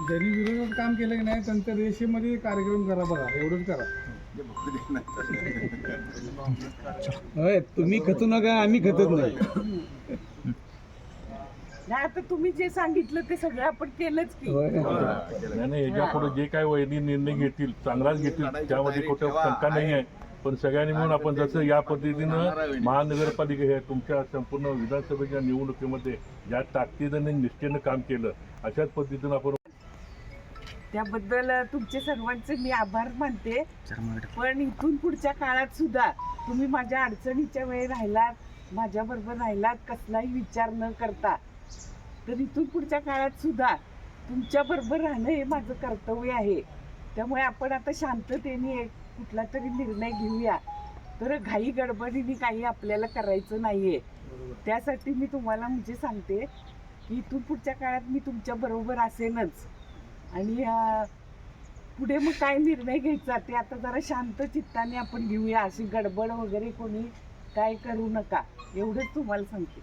ज्यांनी विरोधात काम केलं की नाही त्यांच्या रेषेमध्ये कार्यक्रम करा बघा एवढंच करा. होय तुम्ही खचू नका आम्ही खचत नाही. नाही आता तुम्ही जे सांगितलं ते सगळं आपण केलंच की. होय. नाही नाही याच्यापुढे जे काय वैधी निर्णय घेतील चांगलाच घेतील त्यामध्ये कुठं शंका नाही आहे. पण सगळ्यांनी मिळून आपण जसं या पद्धतीनं महानगरपालिका हे तुमच्या संपूर्ण विधानसभेच्या निवडणुकीमध्ये ज्या ताकदीने निष्ठेनं काम केलं अशाच पद्धतीनं आपण त्याबद्दल तुमचे सर्वांचे मी आभार मानते. पण इथून पुढच्या काळात सुद्धा तुम्ही माझ्या अडचणीच्या वेळी राहिलात माझ्या बरोबर राहिलात कसलाही विचार न करता. तर इथून पुढच्या काळात सुद्धा तुमच्या बरोबर राहणं हे माझं कर्तव्य आहे. त्यामुळे आपण आता शांततेने एक कुठला तरी निर्णय घेऊया. तर घाई गडबडीने काही आपल्याला करायचं नाहीये. त्यासाठी मी तुम्हाला म्हणजे सांगते की इथून पुढच्या काळात मी तुमच्या बरोबर असेनच. आणि पुढे मग काय निर्णय घ्यायचा ते आता जरा शांत चित्ताने आपण घेऊया. अशी गडबड वगैरे कोणी काय करू नका. एवढंच तुम्हाला सांगते.